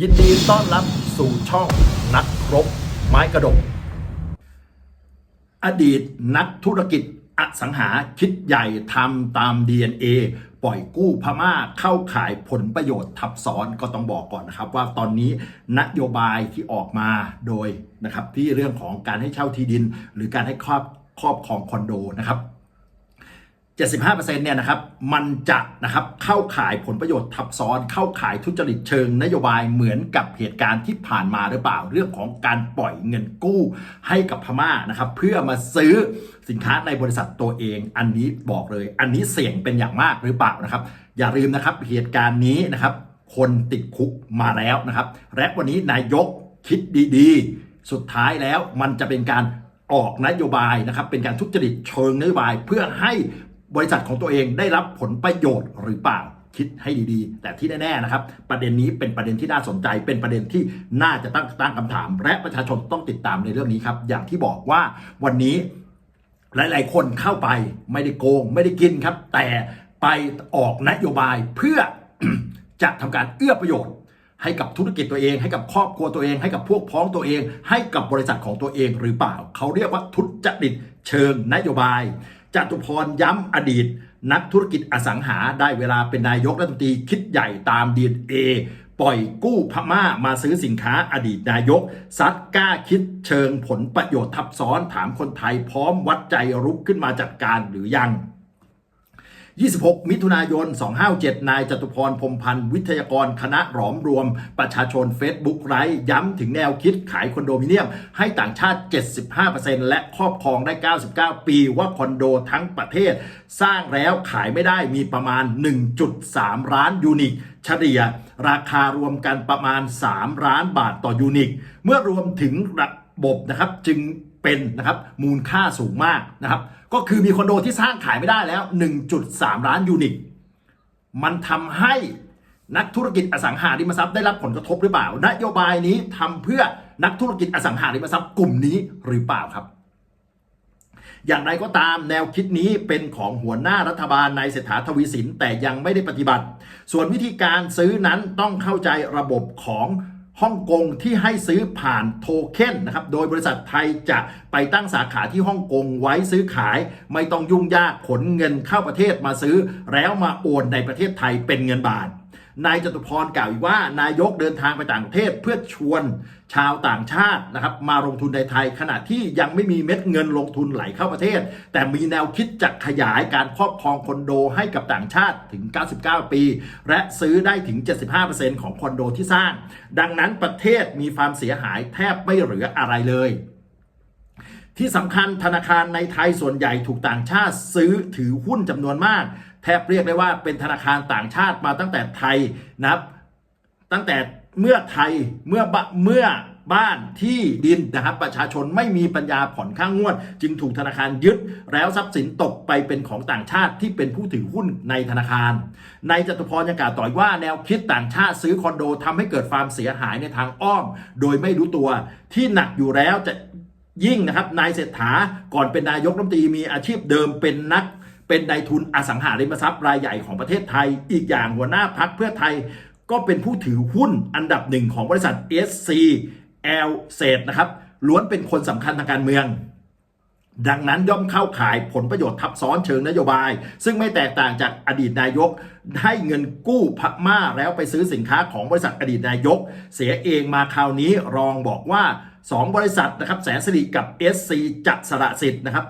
ยินดีต้อนรับสู่ช่องนักรบไม้กระดก อดีตนักธุรกิจอสังหาคิดใหญ่ทำตาม DNA ปล่อยกู้พม่าเข้าขายผลประโยชน์ทับซ้อนก็ต้องบอกก่อนนะครับ ว่าตอนนี้นโยบายที่ออกมาโดยนะครับที่เรื่องของการให้เช่าที่ดิน หรือการให้ครอบครอบครองคอนโดนะครับ 75%เนี่ยนะครับมันจะนะครับเข้าข่ายผลประโยชน์ทับซ้อนเข้าข่ายทุจริตเชิงนโยบายเหมือนกับเหตุการณ์ที่ผ่านมาหรือเปล่าเรื่องของการปล่อยเงินกู้ให้กับพม่านะครับเพื่อมาซื้อสินค้าในบริษัทตัวเอง อันนี้บอกเลย อันนี้เสี่ยงเป็นอย่างมากหรือเปล่านะครับ อย่าลืมนะครับเหตุการณ์นี้นะครับคนติดคุกมาแล้วนะครับ และวันนี้นายกคิดดีๆ สุดท้ายแล้วมันจะเป็นการออกนโยบายนะครับเป็นการทุจริตเชิงนโยบายเพื่อให้ บริษัทของตัวเองได้รับผลประโยชน์หรือเปล่าคิดให้ดีๆ แต่ที่แน่ๆนะครับ ประเด็นนี้เป็นประเด็นที่น่าสนใจ เป็นประเด็นที่น่าจะตั้งตั้งคำถาม และประชาชนต้องติดตามในเรื่องนี้ครับ อย่างที่บอกว่าวันนี้หลายๆ คนเข้าไปไม่ได้โกง ไม่ได้กินครับ แต่ไปออกนโยบายเพื่อจะทำการเอื้อประโยชน์ให้กับธุรกิจตัวเอง ให้กับครอบครัวตัวเอง ให้กับพวกพ้องตัวเอง ให้กับบริษัทของตัวเองหรือเปล่า เขาเรียกว่าทุจริตเชิงนโยบาย จตุพรย้ำอดีต นักธุรกิจอสังหาได้เวลาเป็นนายกรัฐมนตรีคิดใหญ่ตามดีเอปล่อยกู้พม่ามาซื้อสินค้าอดีตนายก ซัดกล้าคิดเชิงผลประโยชน์ทับซ้อนถามคนไทยพร้อมวัดใจรุกขึ้นมาจัดการหรือยัง 26 มิถุนายน 257 นายจตุพรพรมพันธ์ วิทยากรคณะหลอมรวม ประชาชน Facebook ไร้ย้ำถึงแนวคิดขายคอนโดมิเนียม ให้ต่างชาติ 75%และครอบครองได้ 99 ปีว่าคอนโดทั้งประเทศ สร้างแล้วขายไม่ได้มีประมาณ 1.3 ล้านยูนิตเฉลี่ยราคารวมกันประมาณ 3 ล้านบาทต่อยูนิตเมื่อรวมถึงระบบนะครับจึง เป็นนะครับมูลค่าสูงมากนะครับ ก็คือมีคอนโดที่สร้างขายไม่ได้แล้ว 1.3 ล้านยูนิต มันทำให้นักธุรกิจอสังหาริมทรัพย์ได้รับผลกระทบหรือเปล่านโยบายนี้ทำเพื่อนักธุรกิจอสังหาริมทรัพย์กลุ่มนี้หรือเปล่าครับ อย่างไรก็ตามแนวคิดนี้เป็นของหัวหน้ารัฐบาลนายเศรษฐาทวีสินแต่ยังไม่ได้ปฏิบัติ ส่วนวิธีการซื้อนั้นต้องเข้าใจระบบของ ฮ่องกงที่ให้ซื้อผ่านโทเค็นนะครับ โดยบริษัทไทยจะไปตั้งสาขาที่ฮ่องกงไว้ซื้อขาย ไม่ต้องยุ่งยากขนเงินเข้าประเทศมาซื้อ แล้วมาโอนในประเทศไทยเป็นเงินบาท นายจตุพรกล่าวอีกว่านายกเดินทางไปต่างประเทศเพื่อชวนชาวต่างชาตินะครับมาลงทุนในไทย ขณะที่ยังไม่มีเม็ดเงินลงทุนไหลเข้าประเทศ แต่มีแนวคิดจะขยายการครอบครองคอนโดให้กับต่างชาติถึง 99 ปี และซื้อได้ถึง 75%ของคอนโดที่สร้าง ดังนั้นประเทศมีความเสียหายแทบไม่เหลืออะไรเลยที่สำคัญธนาคารในไทยส่วนใหญ่ถูกต่างชาติซื้อถือหุ้นจำนวนมาก แทบเรียกได้ว่าเป็นธนาคารต่างชาติมาตั้งแต่ไทยนะครับ ตั้งแต่เมื่อไทยเมื่อเมื่อบ้านที่ดินนะครับประชาชนไม่มีปัญญาผ่อนค่างงวด จึงถูกธนาคารยึด แล้วทรัพย์สินตกไปเป็นของต่างชาติที่เป็นผู้ถือหุ้นในธนาคาร ในจตุพรยังกล่าวต่อยว่าแนวคิดต่างชาติซื้อคอนโดทำให้เกิดความเสียหายในทางอ้อม โดยไม่รู้ตัวที่หนักอยู่แล้วจะยิ่งนะครับนายเศรษฐาก่อนเป็นนายกรัฐมนตรีมีอาชีพเดิมเป็นนัก เป็นนายทุนอสังหาริมทรัพย์รายใหญ่ของประเทศไทย อีกอย่างหัวหน้าพักเพื่อไทย ก็เป็นผู้ถือหุ้นอันดับหนึ่งของบริษัท SC L เศษนะครับล้วนเป็นคนสำคัญทางการเมืองดังนั้นย่อมเข้าข่ายผลประโยชน์ทับซ้อนเชิงนโยบาย ซึ่งไม่แตกต่างจากอดีตนายก ให้เงินกู้พม่าแล้วไปซื้อสินค้าของบริษัทอดีตนายก เสียเองมาคราวนี้รองบอกว่า 2 บริษัทนะครับแสนสิริกับ SC จะสละสิทธิ์นะครับ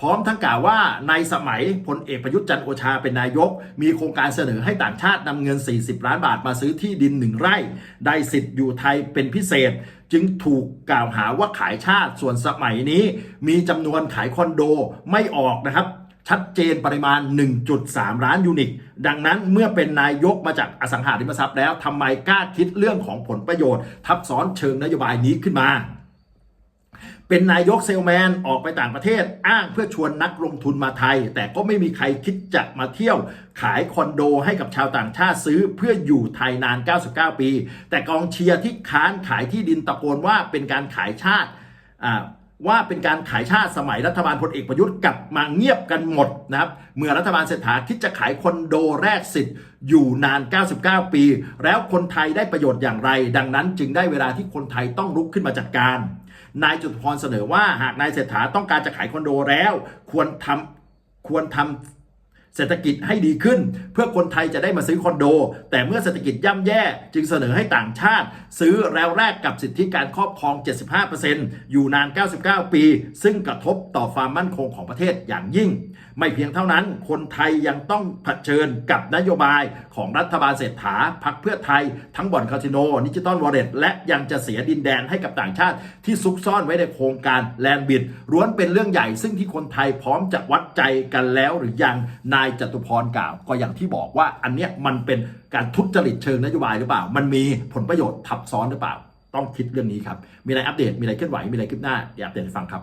พร้อมทั้งกล่าวว่าในสมัยพลเอกประยุทธ์จันโอชาเป็นนายก มีโครงการเสนอให้ต่างชาตินำเงิน 40 ล้านบาทมาซื้อที่ดินหนึ่งไร่ ได้สิทธิ์อยู่ไทยเป็นพิเศษ จึงถูกกล่าวหาว่าขายชาติส่วนสมัยนี้ มีจำนวนขายคอนโดไม่ออกนะครับชัดเจนปริมาณ 1.3 ล้านยูนิต ดังนั้นเมื่อเป็นนายกมาจากอสังหาริมทรัพย์แล้วทำไมกล้าคิดเรื่องของผลประโยชน์ ทับซ้อนเชิงนโยบายนี้ขึ้นมา เป็นนายกเซลแมนออกไปต่างประเทศ อ้างเพื่อชวนนักลงทุนมาไทย แต่ก็ไม่มีใครคิดจะมาเที่ยวขายคอนโดให้กับชาวต่างชาติซื้อเพื่ออยู่ไทยนาน 99 ปี แต่กองเชียร์ที่ค้านขายที่ดินตะโกนว่าเป็นการขายชาติว่าเป็นการขายชาติสมัยรัฐบาลพลเอกประยุทธ์กลับมาเงียบกันหมดนะครับ เมื่อรัฐบาลเศรษฐาคิดจะขายคอนโดแรกสิทธิ์อยู่นาน 99 ปี แล้วคนไทยได้ประโยชน์อย่างไร ดังนั้นจึงได้เวลาที่คนไทยต้องลุกขึ้นมาจัดการ นายจุตพรเสนอว่าหากนายเศรษฐาต้องการจะขายคอนโดแล้ว ควรทำควรทำ เศรษฐกิจให้ดีขึ้น เพื่อคนไทยจะได้มาซื้อคอนโด แต่เมื่อเศรษฐกิจย่ำแย่ จึงเสนอให้ต่างชาติ ซื้อแล้วแลกกับสิทธิการครอบครอง 75%อยู่นาน 99 ปี ซึ่งกระทบต่อความมั่นคงของประเทศอย่างยิ่ง ไม่เพียงเท่านั้น คนไทยยังต้องเผชิญกับนโยบายของรัฐบาลเศรษฐาพักเพื่อไทย ทั้งบ่อนคาสิโนดิจิตอลวอลเล็ตและยังจะเสียดินแดนให้กับต่างชาติ ที่ซุกซ่อนไว้ในโครงการแลนบิดล้วนเป็นเรื่องใหญ่ซึ่งที่คนไทยพร้อมจะวัดใจกันแล้วหรือยังนายจตุพรกล่าว ก็อย่างที่บอกว่าอันเนี้ยมันเป็นการทุจริตเชิงนโยบายหรือเปล่า มันมีผลประโยชน์ทับซ้อนหรือเปล่า ต้องคิดเรื่องนี้ครับ มีอะไรอัปเดต มีอะไรเคลื่อนไหว มีอะไรคืบหน้าอยากเดตให้ฟังครับ